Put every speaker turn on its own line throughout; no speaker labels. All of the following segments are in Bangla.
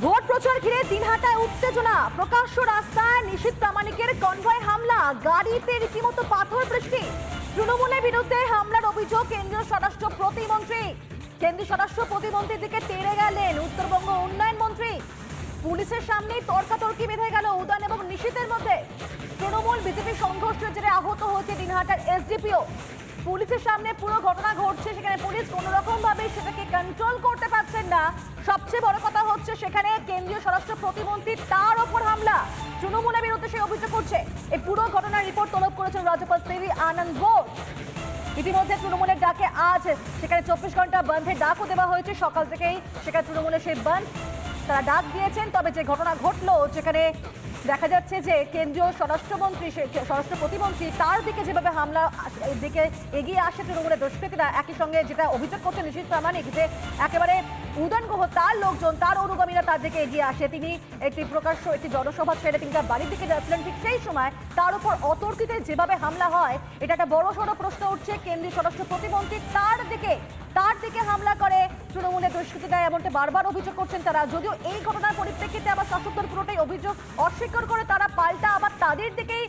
ভোট প্রচার ঘিরে দিনহাটায় উত্তেজনা। প্রকাশ্য রাস্তায় নিশীত প্রামাণিকের কনভয় হামলা, গাড়িতে রীতিমতো পাথর বৃষ্টি। তৃণমূলের বিরুদ্ধে হামলার অভিযোগ কেন্দ্রীয় স্বরাষ্ট্র প্রতিমন্ত্রী। কেন্দ্রীয় স্বরাষ্ট্র প্রতিমন্ত্রীর দিকে তেড়ে গেলেন উত্তরবঙ্গ উন্নয়ন মন্ত্রী। পুলিশের সামনে তর্কাতর্কি বেঁধে গেল উদয়ন এবং নিশীতের মধ্যে। তৃণমূল বিজেপি সংঘর্ষের জেরে আহত হয়েছে দিনহাটার এসডিপিও। পুলিশের সামনে পুরো ঘটনা ঘটছে, সেখানে পুলিশ কোনো রকম ভাবে সেটাকে কন্ট্রোল করতে পারছেন না। সবচেয়ে বড় কথা হচ্ছে সেখানে কেন্দ্রীয় স্বরাষ্ট্র প্রতিমন্ত্রী তার ওপর হামলা। তৃণমূলের বিরুদ্ধে সে অভিযোগ করছে। এই পুরো ঘটনার রিপোর্ট তলব করেছেন রাজ্যপাল সিভি আনন্দ বোস ইতিমধ্যে তৃণমূলের ডাকে আজ সেখানে চব্বিশ ঘণ্টা বন্ধের ডাকও দেওয়া হয়েছে। সকাল থেকেই সেখানে তৃণমূলের সেই বন্ধ। তারা ডাক দিয়েছেন, তবে যে ঘটনা ঘটলো যেখানে দেখা যাচ্ছে যে কেন্দ্রীয় স্বরাষ্ট্রমন্ত্রী স্বরাষ্ট্র প্রতিমন্ত্রী তার দিকে যেভাবে হামলা দিকে এগিয়ে আসে তৃণমূলের দুষ্কৃতীরা, একই সঙ্গে যেটা অভিযোগ করছে নিশীত প্রামাণিক যে একেবারে উদয়ন তার লোকজন, তার অনুগামীরা তার দিকে এগিয়ে আসে। তিনি একটি প্রকাশ্য একটি জনসভা ছেড়ে তিনি তার বাড়ির দিকে যাচ্ছিলেন। ঠিক সেই সময় তার উপর অতর্কিতে যেভাবে হামলা হয়, এটা একটা বড় সড়ো প্রশ্ন উঠছে। কেন্দ্রীয় স্বরাষ্ট্র প্রতিমন্ত্রী তার দিকে তার দিকে হামলা করে তৃণমূলের দুষ্কৃতীরা, এমনটা বারবার অভিযোগ করছেন তারা। যদিও এই ঘটনার পরিপ্রেক্ষিতে আবার দল পুরোটাই অভিযোগ অস্বীকার করে তারা পাল্টা আবার তাদের দিকেই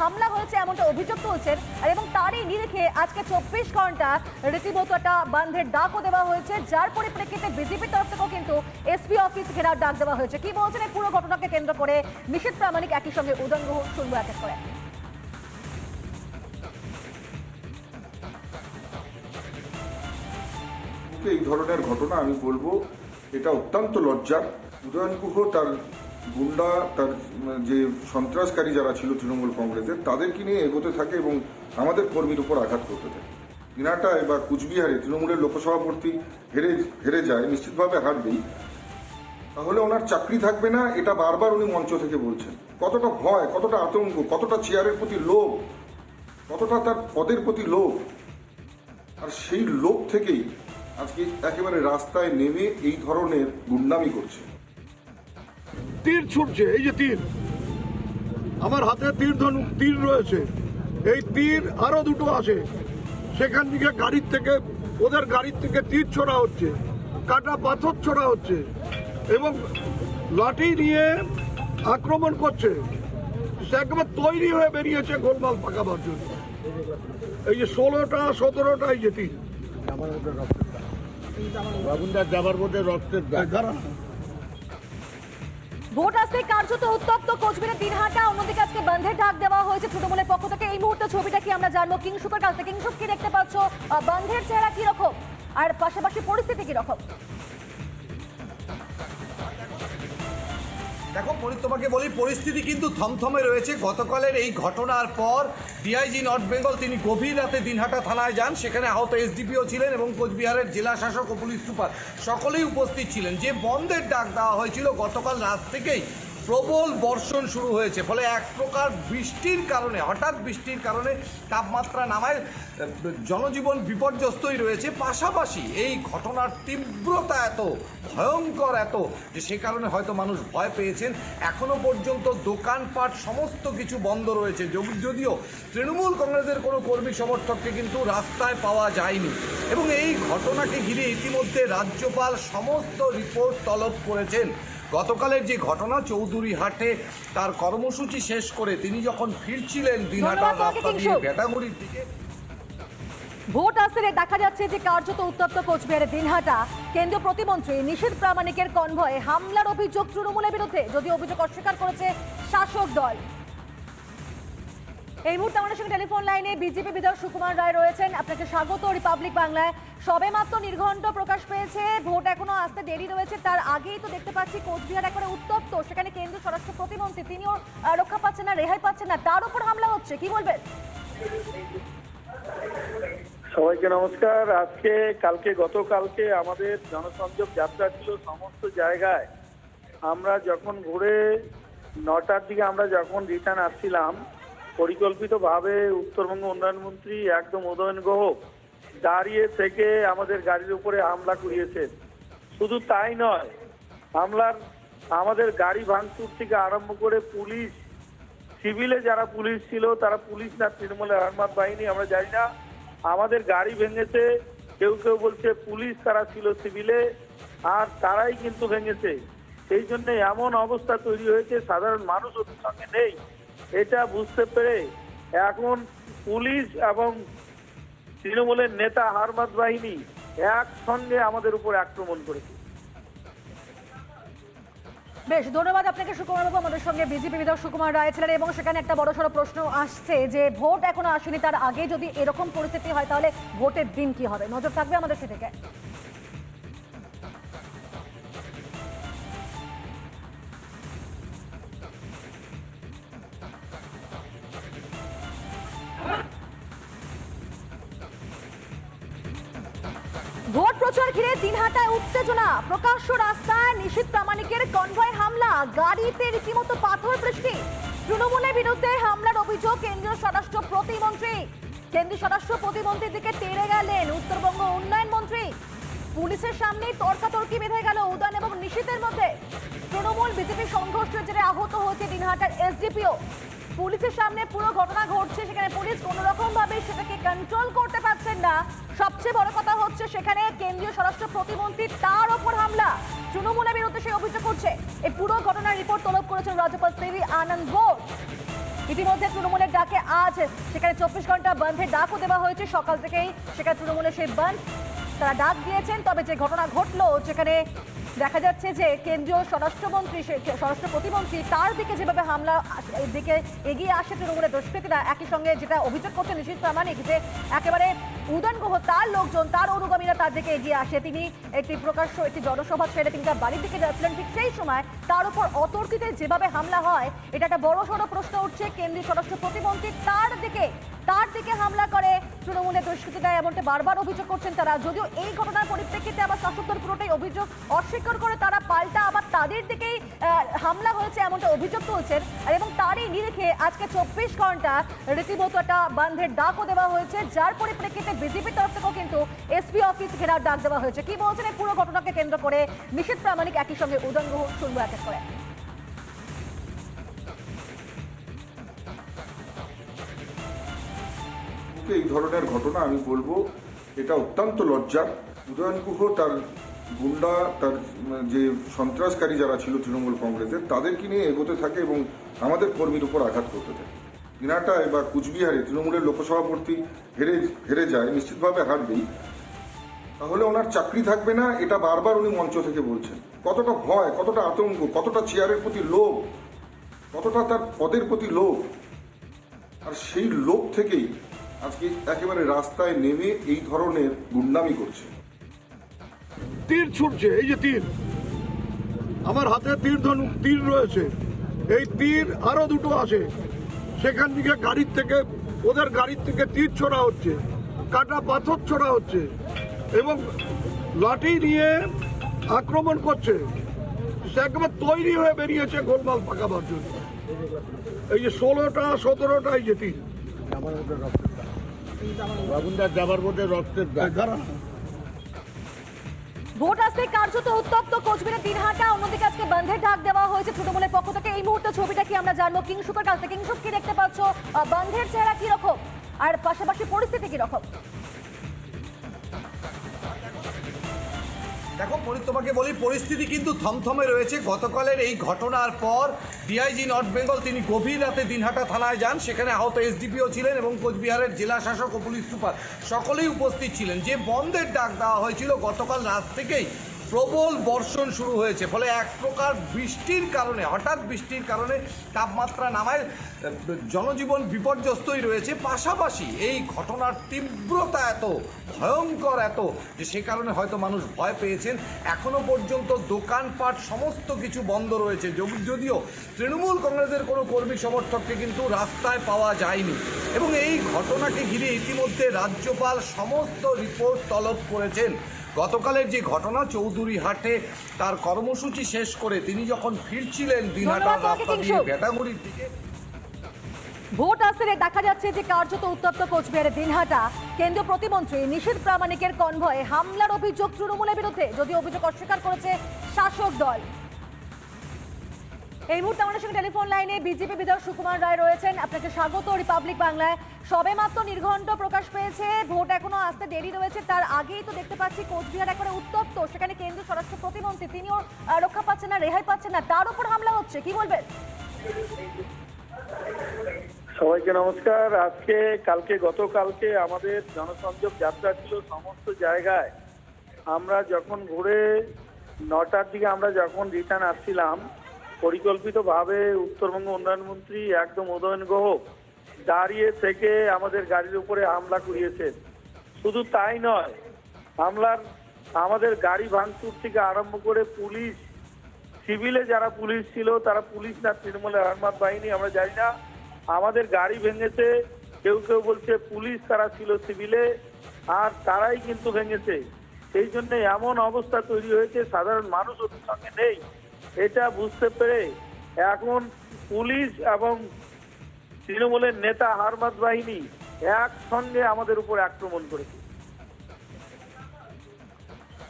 হামলা হয়েছে এমনটা অভিযোগ তুলছেন। এবং তারই নিরিখে আজকে চব্বিশ ঘণ্টা রীতিমতো একটা বন্ধের ডাকও দেওয়া হয়েছে, যার পরিপ্রেক্ষিতে বিজেপির তরফ থেকেও কিন্তু এসপি অফিস ঘেরার ডাক দেওয়া হয়েছে। কি বলছেন এই পুরো ঘটনাকে কেন্দ্র করে? নিষেধ প্রামাণিক একই সঙ্গে উদয়ন গুহ, শুনব এক এক। করে
এই ধরনের ঘটনা আমি বলব, এটা অত্যন্ত লজ্জার। উদয়ন তার গুন্ডা, তার যে সন্ত্রাসকারী যারা ছিল তৃণমূল কংগ্রেসের, তাদেরকে নিয়ে এগোতে থাকে এবং আমাদের কর্মীর উপর আঘাত করতে থাকে। দিনাটায় বা কুচবিহারে তৃণমূলের লোকসভাপতি হেরে হেরে যায়, নিশ্চিতভাবে হারবেই। তাহলে ওনার চাকরি থাকবে না, এটা বারবার উনি মঞ্চ থেকে বলছেন। কতটা ভয়, কতটা আতঙ্ক, কতটা চেয়ারের প্রতি লোভ, কতটা তার পদের প্রতি লোভ। আর সেই লোভ থেকেই আজকে একেবারে রাস্তায় নেমে এই ধরনের গুন্ডামি করছে।
তীর ছুটছে, এই যে তীর। আমার হাতে তীর ধনুক, তীর রয়েছে। এই তীর আরও দুটো আছে। সেখান থেকে গাড়ির থেকে, ওদের গাড়ির থেকে তীর ছোড়া হচ্ছে, কাটা পাথর ছোড়া হচ্ছে, এবং লাঠি নিয়ে আক্রমণ করছে। সে একবার তৈরি হয়ে বেরিয়েছে গোলমাল পাকাবার জন্য। এই যে ষোলোটা, সতেরোটা, এই যে তীর।
বাবুনদার যাবার
ভোট আসতে কার্যত উত্তপ্ত কোচবিহারের দিনহাটা। অন্যদিকে আজকে বন্ধের ডাক দেওয়া হয়েছে তৃণমূলের পক্ষ থেকে। এই মুহূর্তে ছবিটা কি আমরা জানব? কিংসুকের কাছ থেকে। কিংসুক কি দেখতে পাচ্ছ? বন্ধের চেহারা কীরকম? আর পাশাপাশি পরিস্থিতি কি
দেখো তোমাকে বলি, পরিস্থিতি কিন্তু থমথমে রয়েছে। গতকালের এই ঘটনার পর ডিআইজি নর্থ বেঙ্গল তিনি গভীর রাতে দিনহাটা থানায় যান। সেখানে আহত এসডিপিও ছিলেন এবং কোচবিহারের জেলা শাসক ও পুলিশ সুপার সকলেই উপস্থিত ছিলেন। যে বন্ধের ডাক দেওয়া হয়েছিল, গতকাল রাত থেকেই প্রবল বর্ষণ শুরু হয়েছে, ফলে এক প্রকার বৃষ্টির কারণে, হঠাৎ বৃষ্টির কারণে তাপমাত্রা নামায়, জনজীবন বিপর্যস্তই রয়েছে। পাশাপাশি এই ঘটনার তীব্রতা এত, ভয়ঙ্কর এত, যে সে কারণে হয়তো মানুষ ভয় পেয়েছেন। এখনও পর্যন্ত দোকানপাট সমস্ত কিছু বন্ধ রয়েছে যদিও তৃণমূল কংগ্রেসের কোনো কর্মী সমর্থককে কিন্তু রাস্তায় পাওয়া যায়নি। এবং এই ঘটনাকে ঘিরে ইতিমধ্যে রাজ্যপাল সমস্ত রিপোর্ট তলব করেছেন। গতকালের যে ঘটনা চৌধুরী হাটে তার কর্মসূচি শেষ করে তিনি যখন ফিরছিলেন দিনহাটার রাস্তা দিয়ে। ভেটাগুড়ির দিকে।
ভোট আসতে দেখা যাচ্ছে যে কার্যত উত্তপ্ত কোচবিহারের দিনহাটা। কেন্দ্রীয় প্রতিমন্ত্রী নিশীথ প্রামাণিকের কনভয়ে হামলার অভিযোগ তৃণমূলের বিরুদ্ধে যদি অভিযোগ অস্বীকার করেছে শাসক দল। এই মুহূর্তে আমাদের সঙ্গে টেলিফোন লাইনে বিজেপি বিধায়ক সুকুমার রায় রয়েছেন। আপনাকে স্বাগত রিপাবলিক বাংলায়। সবেমাত্র নির্ঘণ্ট প্রকাশ পেয়েছে। ভোট এখনও আসতে দেরি রয়েছে। তার আগেই তো দেখতে পাচ্ছি কোচবিহার একেবারে উত্তপ্ত। সেখানে কেন্দ্রীয় স্বরাষ্ট্র প্রতিমন্ত্রী, তিনিও রক্ষা পাচ্ছেন না, রেহাই পাচ্ছেন না। তার উপর হামলা হচ্ছে। কি বলবেন?
সবাইকে নমস্কার। আজকে, কালকে, গতকালকে আমাদের জনসংযোগ যাত্রা ছিল সমস্ত জায়গায়। আমরা যখন ঘুরে নটার দিকে আমরা যখন রিটার্ন আসছিলাম পরিকল্পিতভাবে উত্তরবঙ্গ উন্নয়ন মন্ত্রী একদম উদয়ন গুহ দাঁড়িয়ে থেকে আমাদের গাড়ির উপরে হামলা করিয়েছেন শুধু তাই নয়, হামলার, আমাদের গাড়ি ভাঙচুর থেকে আরম্ভ করে পুলিশ, সিভিলে যারা পুলিশ ছিল, তারা পুলিশ না তৃণমূলের আর্মার বাহিনী, আমরা জানি না। আমাদের গাড়ি ভেঙেছে, কেউ কেউ বলছে পুলিশ তারা ছিল সিভিলে, আর তারাই কিন্তু ভেঙেছে। সেই জন্য এমন অবস্থা তৈরি হয়েছে, সাধারণ মানুষ ওদের সঙ্গে নেই। এটা বুঝতে পেরে এখন পুলিশ এবং তৃণমূলের নেতা হারমাদ বাহিনী একসঙ্গে আমাদের উপর আক্রমণ করেছে।
বেশ, ধন্যবাদ আপনাকে, সুকুমার বাবু, আমাদের সঙ্গে বিজেপি বিধায়ক সুকুমার রায় ছিলেন এবং সেখানে একটা বড় সড়ো প্রশ্ন আসছে যে, ভোট এখনও আসেনি, তার আগে যদি এরকম পরিস্থিতি হয়, তাহলে ভোটের দিন কি হবে? নজর থাকবে আমাদের সেদিকে। প্রচার ঘিরে দিনহাটায় উত্তেজনা। প্রকাশ্য রাস্তায় নিশীত প্রামাণিকের কনভয় হামলা। গাড়িতে রীতিমতো পাথর বৃষ্টি তৃণমূলের বিরুদ্ধে হামলার অভিযোগ কেন্দ্রীয় স্বরাষ্ট্র প্রতিমন্ত্রী। কেন্দ্রীয় স্বরাষ্ট্র প্রতিমন্ত্রীর দিকে তেড়ে গেলেন উত্তরবঙ্গ উন্নয়ন মন্ত্রী। পুলিশের সামনেই তর্কাতর্কি বেঁধে গেল উদয়ন এবং নিশীতের মধ্যে। তৃণমূল বিজেপি সংঘর্ষের জেরে আহত হয়েছে দিনহাটার এসডিপিও। পুলিশের সামনে পুরো ঘটনা ঘটছে, সেখানে পুলিশ কোনো রকম ভাবে সেটাকে কন্ট্রোল করতে পারছেন না। সবচেয়ে বড় কথা হচ্ছে সেখানে কেন্দ্রীয় স্বরাষ্ট্র প্রতিমন্ত্রী তার ওপর হামলা। তৃণমূলের বিরুদ্ধে সে অভিযোগ করছে। এই পুরো ঘটনার রিপোর্ট তলব করেছেন রাজ্যপাল সিভি আনন্দ বোস ইতিমধ্যে তৃণমূলের ডাকে আজ সেখানে চব্বিশ ঘণ্টা বন্ধের ডাকও দেওয়া হয়েছে। সকাল থেকেই সেখানে তৃণমূলের সেই বন্ধ তারা ডাক দিয়েছেন। তবে যে ঘটনা ঘটলো, সেখানে দেখা যাচ্ছে যে কেন্দ্রীয় স্বরাষ্ট্রমন্ত্রী স্বরাষ্ট্র প্রতিমন্ত্রী তার দিকে যেভাবে হামলা দিকে এগিয়ে আসে তৃণমূলের দুষ্কৃতীরা, একই সঙ্গে যেটা অভিযোগ করছে নিশীত প্রামাণিক যে একেবারে তার লোকজন তার অনুগামীরা তার দিকে এগিয়ে আসে। তিনি একটি প্রকাশ্য একটি জনসভা ছেড়ে তিনি তার বাড়ির দিকে যাচ্ছিলেন। ঠিক সেই সময় তার উপর অতর্কিতে যেভাবে হামলা হয় এটা একটা বড় সড়ো প্রশ্ন উঠছে। কেন্দ্রীয় স্বরাষ্ট্র প্রতিমন্ত্রী তার দিকে তার দিকে হামলা করে তৃণমূলের দুষ্কৃতীরা, এমনটা বারবার অভিযোগ করছেন তারা। যদিও এই ঘটনার পরিপ্রেক্ষিতে আবার শাসক দল পুরোটাই অভিযোগ অস্বীকার করে তারা পাল্টা আবার তাদের দিকেই হামলা হয়েছে, এমনটা অভিযোগ তুলছেন। এবং তারই নিরিখে আজকে চব্বিশ ঘণ্টা রীতিমতো একটা বন্ধের ডাকও দেওয়া হয়েছে, যার পরিপ্রেক্ষিতে বিজেপির তরফ থেকেও কিন্তু এসপি অফিস ঘেরার ডাক দেওয়া হয়েছে। কি বলছেন এই পুরো ঘটনাকে কেন্দ্র করে? নিষেধ প্রামাণিক একই সঙ্গে উদয়ন গুহ, শুনব এক। করে
কিন্তু এই ধরনের ঘটনা আমি বলব। এটা অত্যন্ত লজ্জার। উদয়ন গুহ তার গুন্ডা, তার যে সন্ত্রাসকারী যারা ছিল তৃণমূল কংগ্রেসের, তাদেরকে নিয়ে এগোতে থাকে এবং আমাদের কর্মীর উপর আঘাত করতে থাকে। দিনাটায় বা কুচবিহারে তৃণমূলের লোকসভাপতি হেরে হেরে যায়, নিশ্চিতভাবে হারবেই। তাহলে ওনার চাকরি থাকবে না, এটা বারবার উনি মঞ্চ থেকে বলছেন। কতটা ভয়, কতটা আতঙ্ক, কতটা চেয়ারের প্রতি লোভ, কতটা তার পদের প্রতি লোভ। আর সেই লোভ থেকেই আজকে একেবারে রাস্তায় নেমে এই ধরনের গুন্ডামি করছে।
তীর ছুটছে, এই যে তীর। আমার হাতে তীর ধনুক তীর রয়েছে। এই তীর আরও দুটো আছে। সেখান থেকে গাড়ির থেকে ওদের গাড়ির থেকে তীর ছোড়া হচ্ছে। কাটা পাথর ছোড়া হচ্ছে। এবং লাঠি নিয়ে আক্রমণ করছে। সে একবার তৈরি হয়ে বেরিয়েছে গোলমাল পাকাবার জন্য। এই যে ষোলোটা, সতেরোটা এই যে তীর।
বাবুনদার জামার মধ্যে রক্তের দাগ।
ভোট আসতে কার্যত উত্তপ্ত কোচবিহারের দিনহাটা অন্যদিকে আজকে বন্ধের ডাক দেওয়া হয়েছে তৃণমূলের পক্ষ থেকে। এই মুহূর্তে ছবিটা কি আমরা জানব? কিংসুকের কাছ থেকে কিংসুক কি দেখতে পাচ্ছ? বন্ধের চেহারা কীরকম? আর পাশাপাশি পরিস্থিতি কীরকম?
দেখো, পরি তোমাকে বলি, পরিস্থিতি কিন্তু থমথমে রয়েছে। গতকালের এই ঘটনার পর ডিআইজি নর্থ বেঙ্গল তিনি গভীর রাতে দিনহাটা থানায় যান। সেখানে আহত এসডিপিও ছিলেন এবং কোচবিহারের জেলা শাসক ও পুলিশ সুপার সকলেই উপস্থিত ছিলেন। যে বন্ধের ডাক দেওয়া হয়েছিল, গতকাল রাত থেকেই প্রবল বর্ষণ শুরু হয়েছে, ফলে এক প্রকার বৃষ্টির কারণে, হঠাৎ বৃষ্টির কারণে তাপমাত্রা নামায়, জনজীবন বিপর্যস্তই রয়েছে। পাশাপাশি এই ঘটনার তীব্রতা এত, ভয়ঙ্কর এত, যে সে কারণে হয়তো মানুষ ভয় পেয়েছেন। এখনও পর্যন্ত দোকানপাট সমস্ত কিছু বন্ধ রয়েছে। যদিও তৃণমূল কংগ্রেসের কোনো কর্মী সমর্থককে কিন্তু রাস্তায় পাওয়া যায়নি। এবং এই ঘটনাকে ঘিরে ইতিমধ্যে রাজ্যপাল সমস্ত রিপোর্ট তলব করেছেন। গতকালের যে ঘটনা চৌধুরী হাটে তার কর্মসূচি শেষ করে তিনি যখন ফিরছিলেন
দিনহাটা
রাস্তা দিয়ে। ভেটাগুড়ির দিকে।
ভোট আসলে দেখা যাচ্ছে যে কার্যত উত্তপ্ত কোচবিহারের দিনহাটা। কেন্দ্রীয় প্রতিমন্ত্রী নিশীথ প্রামাণিকের কনভয়ে হামলার অভিযোগ তৃণমূলের বিরুদ্ধে যদি অভিযোগ অস্বীকার করেছে শাসক দল। এই মুহূর্তে আমাদের সঙ্গে টেলিফোন লাইনে বিজেপি বিধায়ক সুকুমার রায় রয়েছেন। আপনাকে স্বাগত রিপাবলিক বাংলায়। সবে মাত্র নির্ঘণ্ট প্রকাশ পেয়েছে। ভোট এখনও আসতে দেরি রয়েছে। তার আগেই তো দেখতে পাচ্ছি কোচবিহার একেবারে উত্তপ্ত। সেখানে কেন্দ্রীয় স্বরাষ্ট্র প্রতিমন্ত্রী, তিনিও রক্ষা পাচ্ছেন না, রেহাই পাচ্ছেন না। তার উপর হামলা হচ্ছে। কি বলবেন?
সবাইকে নমস্কার। আজকে, কালকে, গতকালকে আমাদের জনসংযোগ যাত্রা ছিল সমস্ত জায়গায়। আমরা যখন ঘুরে নটার দিকে আমরা যখন রিটার্ন আসছিলাম পরিকল্পিতভাবে উত্তরবঙ্গ উন্নয়ন মন্ত্রী একদম উদয়ন গুহ দাঁড়িয়ে থেকে আমাদের গাড়ির উপরে হামলা করিয়েছেন শুধু তাই নয়, হামলার আমাদের গাড়ি ভাঙচুর থেকে আরম্ভ করে পুলিশ, সিভিলে যারা পুলিশ ছিল তারা পুলিশ না তৃণমূলের আহমাদ বাহিনী, আমরা জানি না। আমাদের গাড়ি ভেঙেছে, কেউ কেউ বলছে পুলিশ তারা ছিল সিভিলে, আর তারাই কিন্তু ভেঙেছে। সেই জন্য এমন অবস্থা তৈরি হয়েছে, সাধারণ মানুষ ওদের সঙ্গে নেই। এটা বুঝতে পেরে এখন পুলিশ এবং তৃণমূলের নেতা হারমাদ বাহিনী একসঙ্গে আমাদের উপর আক্রমণ করেছে।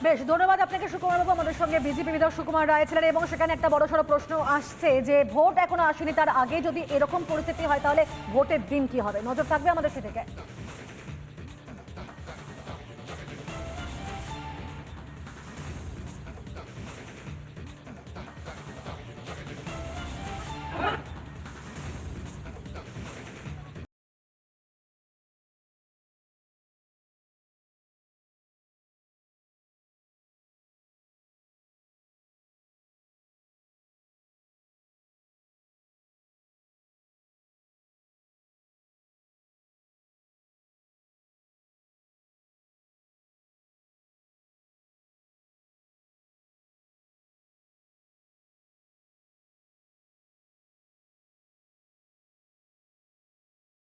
বেশ, ধন্যবাদ আপনাকে সুকুমার বাবু আমাদের সঙ্গে বিজেপি বিধায়ক সুকুমার রায় ছিলেন এবং সেখানে একটা বড় সড়ো প্রশ্ন আসছে যে, ভোট এখনও আসেনি, তার আগে যদি এরকম পরিস্থিতি হয়, তাহলে ভোটের দিন কি হবে? নজর থাকবে আমাদের সেদিকে।